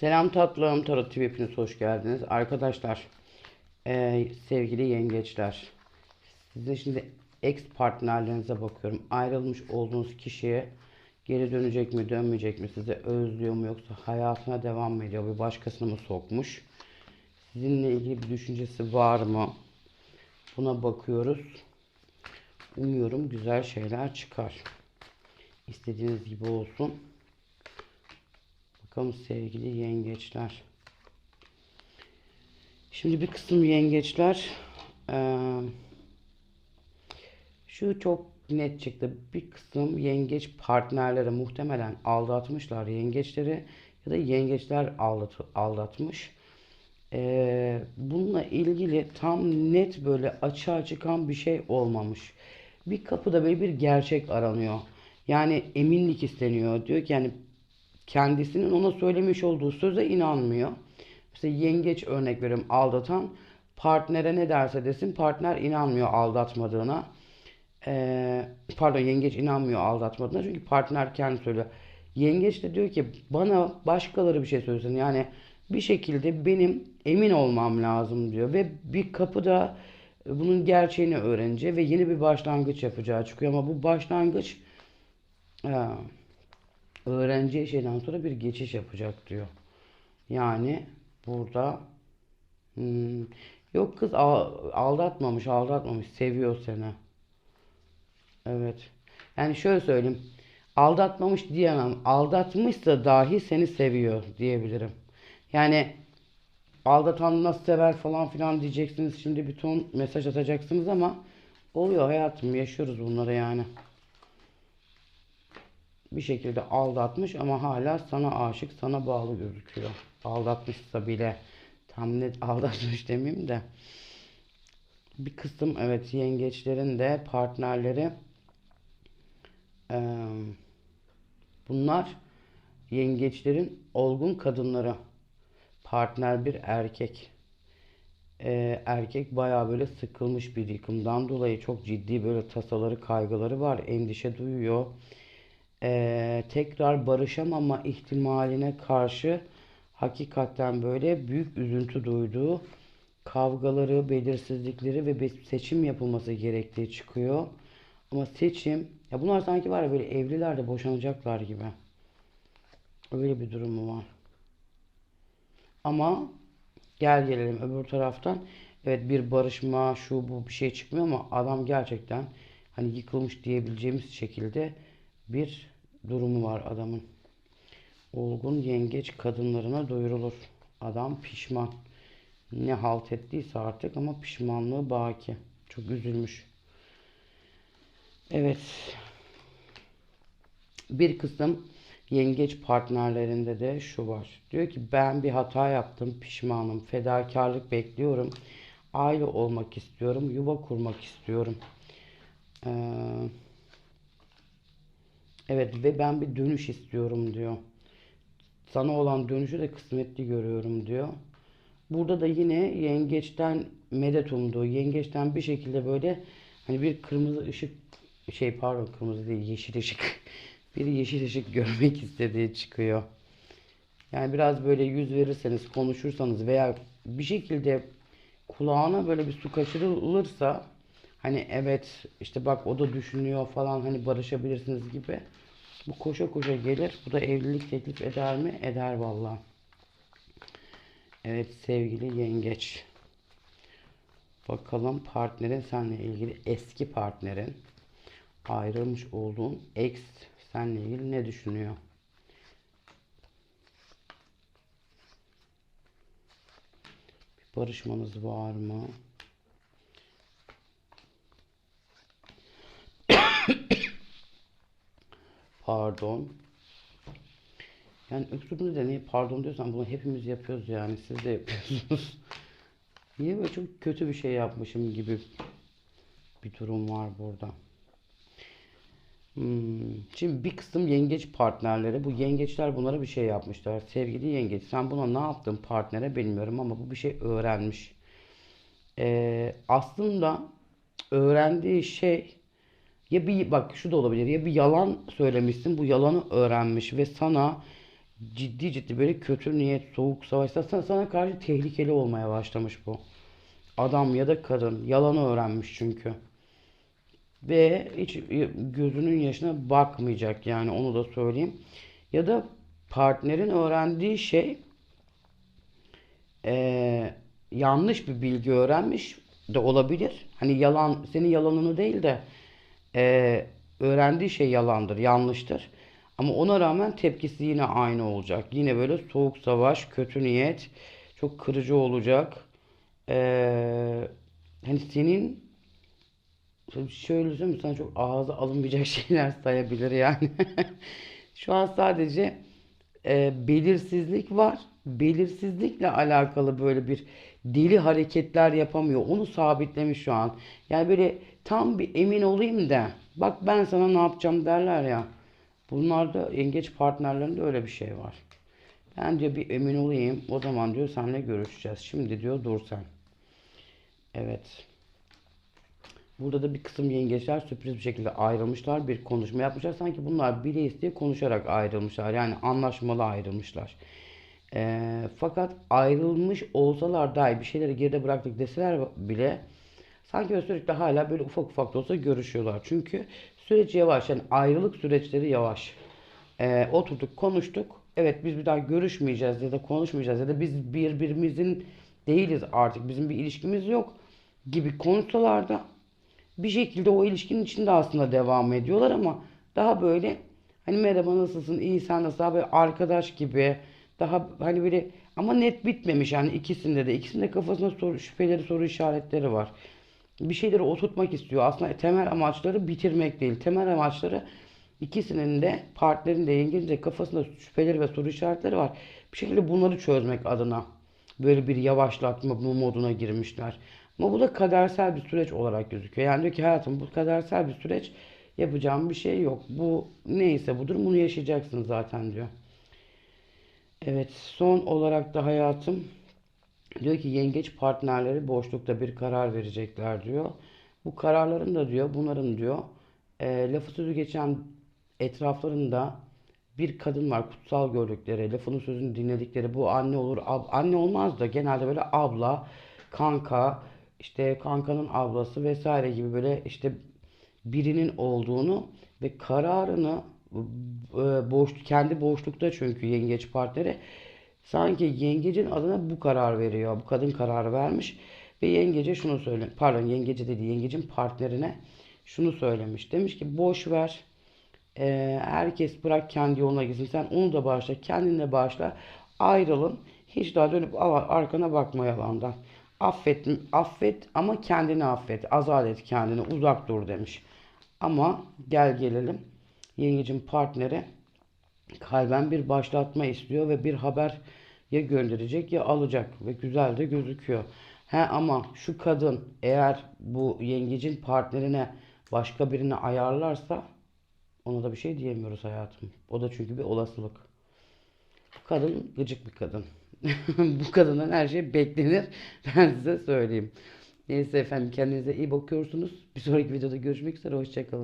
Selam tatlım, Tarot TV hepiniz hoş geldiniz. Arkadaşlar, eee, sevgili yengeçler, size şimdi ex partnerlerinize bakıyorum. Ayrılmış olduğunuz kişiye geri dönecek mi, dönmeyecek mi, sizi özlüyor mu yoksa hayatına devam mı ediyor, bir başkasını mı sokmuş? Sizinle ilgili bir düşüncesi var mı? Buna bakıyoruz. Umuyorum güzel şeyler çıkar. İstediğiniz gibi olsun. Bakalım sevgili yengeçler. Şimdi bir kısım yengeçler eee, şu çok net çıktı. Bir kısım yengeç partnerleri muhtemelen aldatmışlar yengeçleri ya da yengeçler aldat, aldatmış. Eee, bununla ilgili tam net böyle açığa çıkan bir şey olmamış. Bir kapıda böyle bir gerçek aranıyor. Yani eminlik isteniyor. Diyor ki yani kendisinin ona söylemiş olduğu söze inanmıyor. Mesela yengeç örnek veriyorum aldatan partnere ne derse desin partner inanmıyor aldatmadığına. Ee, pardon yengeç inanmıyor aldatmadığına çünkü partner kendi söylüyor. Yengeç de diyor ki bana başkaları bir şey söylesin yani bir şekilde benim emin olmam lazım diyor ve bir kapıda bunun gerçeğini öğreneceği ve yeni bir başlangıç yapacağı çıkıyor ama bu başlangıç ee, öğreneceği şeyden sonra bir geçiş yapacak diyor. Yani burada hmm, yok kız al- aldatmamış aldatmamış seviyor seni. Evet. Yani şöyle söyleyeyim. Aldatmamış diyemem. Aldatmışsa dahi seni seviyor diyebilirim. Yani aldatan nasıl sever falan filan diyeceksiniz. Şimdi bir ton mesaj atacaksınız ama oluyor hayatım yaşıyoruz bunları yani bir şekilde aldatmış ama hala sana aşık, sana bağlı gözüküyor. Aldatmışsa bile tam net aldatmış demeyeyim de. Bir kısım evet yengeçlerin de partnerleri eee, bunlar yengeçlerin olgun kadınları. Partner bir erkek. Eee, erkek bayağı böyle sıkılmış bir yıkımdan dolayı çok ciddi böyle tasaları, kaygıları var. Endişe duyuyor. Eee, tekrar barışamama ihtimaline karşı hakikaten böyle büyük üzüntü duyduğu kavgaları, belirsizlikleri ve seçim yapılması gerektiği çıkıyor. Ama seçim, ya bunlar sanki var ya böyle evliler de boşanacaklar gibi. Öyle bir durumu var. Ama gel gelelim öbür taraftan. Evet bir barışma şu bu bir şey çıkmıyor ama adam gerçekten hani yıkılmış diyebileceğimiz şekilde bir durumu var adamın. Olgun yengeç kadınlarına duyurulur. Adam pişman. Ne halt ettiyse artık ama pişmanlığı baki. Çok üzülmüş. Evet. Bir kısım yengeç partnerlerinde de şu var. Diyor ki ben bir hata yaptım, pişmanım, fedakarlık bekliyorum. Aile olmak istiyorum, yuva kurmak istiyorum. Ee, evet ve ben bir dönüş istiyorum diyor. Sana olan dönüşü de kısmetli görüyorum diyor. Burada da yine yengeçten medet umduğu, yengeçten bir şekilde böyle hani bir kırmızı ışık şey pardon kırmızı değil yeşil ışık bir yeşil ışık görmek istediği çıkıyor. Yani biraz böyle yüz verirseniz, konuşursanız veya bir şekilde kulağına böyle bir su kaçırılırsa hani evet işte bak o da düşünüyor falan hani barışabilirsiniz gibi bu koşa koşa gelir. Bu da evlilik teklif eder mi? Eder vallahi. Evet sevgili yengeç. Bakalım partnerin seninle ilgili eski partnerin ayrılmış olduğun ex seninle ilgili ne düşünüyor? Bir barışmanız var mı? Pardon. Yani öksürdüğünüzde niye pardon diyorsan bunu hepimiz yapıyoruz yani siz de yapıyorsunuz. Niye böyle çok kötü bir şey yapmışım gibi bir durum var burada. Hmm, Şimdi bir kısım yengeç partnerleri bu yengeçler bunlara bir şey yapmışlar. Sevgili yengeç sen buna ne yaptın partnere bilmiyorum ama bu bir şey öğrenmiş. Ee, aslında öğrendiği şey ya bir bak şu da olabilir ya bir yalan söylemişsin bu yalanı öğrenmiş ve sana ciddi ciddi böyle kötü niyet, soğuk savaşta sana, sana karşı tehlikeli olmaya başlamış bu. Adam ya da kadın yalanı öğrenmiş çünkü. Ve hiç gözünün yaşına bakmayacak yani onu da söyleyeyim. Ya da partnerin öğrendiği şey eee, yanlış bir bilgi öğrenmiş de olabilir. Hani yalan, senin yalanını değil de eee, öğrendiği şey yalandır, yanlıştır. Ama ona rağmen tepkisi yine aynı olacak. Yine böyle soğuk savaş, kötü niyet, çok kırıcı olacak. Eee, hani senin şöyle söyleyeyim sana çok ağza alınmayacak şeyler sayabilir yani. Şu an sadece e, belirsizlik var. Belirsizlikle alakalı böyle bir deli hareketler yapamıyor. Onu sabitlemiş şu an. Yani böyle tam bir emin olayım da bak ben sana ne yapacağım derler ya. Bunlarda yengeç partnerlerinde öyle bir şey var. Ben diyor bir emin olayım. O zaman diyor seninle görüşeceğiz. Şimdi diyor dur sen. Evet. Burada da bir kısım yengeçler sürpriz bir şekilde ayrılmışlar. Bir konuşma yapmışlar. Sanki bunlar bile isteye konuşarak ayrılmışlar. Yani anlaşmalı ayrılmışlar. Ee, fakat ayrılmış olsalar dahi bir şeyleri geride bıraktık deseler bile sanki böyle sürekli hala böyle ufak ufak da olsa görüşüyorlar. Çünkü süreç yavaş. Yani ayrılık süreçleri yavaş. Ee, oturduk konuştuk. Evet biz bir daha görüşmeyeceğiz ya da konuşmayacağız ya da biz birbirimizin değiliz artık. Bizim bir ilişkimiz yok gibi konuşsalar da bir şekilde o ilişkinin içinde aslında devam ediyorlar ama daha böyle hani merhaba nasılsın iyi sen nasıl böyle arkadaş gibi daha hani böyle ama net bitmemiş yani ikisinde de ikisinde kafasında soru, şüpheleri soru işaretleri var. Bir şeyleri oturtmak istiyor. Aslında temel amaçları bitirmek değil. Temel amaçları ikisinin de partnerin de yengenin de kafasında şüpheleri ve soru işaretleri var. Bir şekilde bunları çözmek adına böyle bir yavaşlatma moduna girmişler. Ama bu da kadersel bir süreç olarak gözüküyor. Yani diyor ki hayatım bu kadersel bir süreç yapacağım bir şey yok. Bu neyse budur bunu yaşayacaksın zaten diyor. Evet son olarak da hayatım diyor ki yengeç partnerleri boşlukta bir karar verecekler diyor. Bu kararların da diyor bunların diyor e, lafı sözü geçen etraflarında bir kadın var kutsal gördükleri, lafının sözünü dinledikleri bu anne olur, ab- anne olmaz da genelde böyle abla, kanka, işte kankanın ablası vesaire gibi böyle işte birinin olduğunu ve kararını e, boş kendi boşlukta çünkü yengeç partneri sanki yengecin adına bu karar veriyor. Bu kadın karar vermiş ve yengece şunu söyle pardon yengece dedi yengecin partnerine şunu söylemiş. Demiş ki boş ver. Ee, herkes bırak kendi yoluna gitsin. Sen onu da bağışla, kendini de bağışla. Ayrılın. Hiç daha dönüp arkana bakma yalandan. Affet, affet ama kendini affet. Azat et kendini. Uzak dur demiş. Ama gel gelelim. Yengecin partneri kalben bir başlatma istiyor ve bir haber ya gönderecek ya alacak ve güzel de gözüküyor. He ama şu kadın eğer bu yengecin partnerine başka birini ayarlarsa ona da bir şey diyemiyoruz hayatım. O da çünkü bir olasılık. Bu kadın gıcık bir kadın. Bu kadından her şey beklenir. Ben size söyleyeyim. Neyse efendim kendinize iyi bakıyorsunuz. Bir sonraki videoda görüşmek üzere. Hoşçakalın.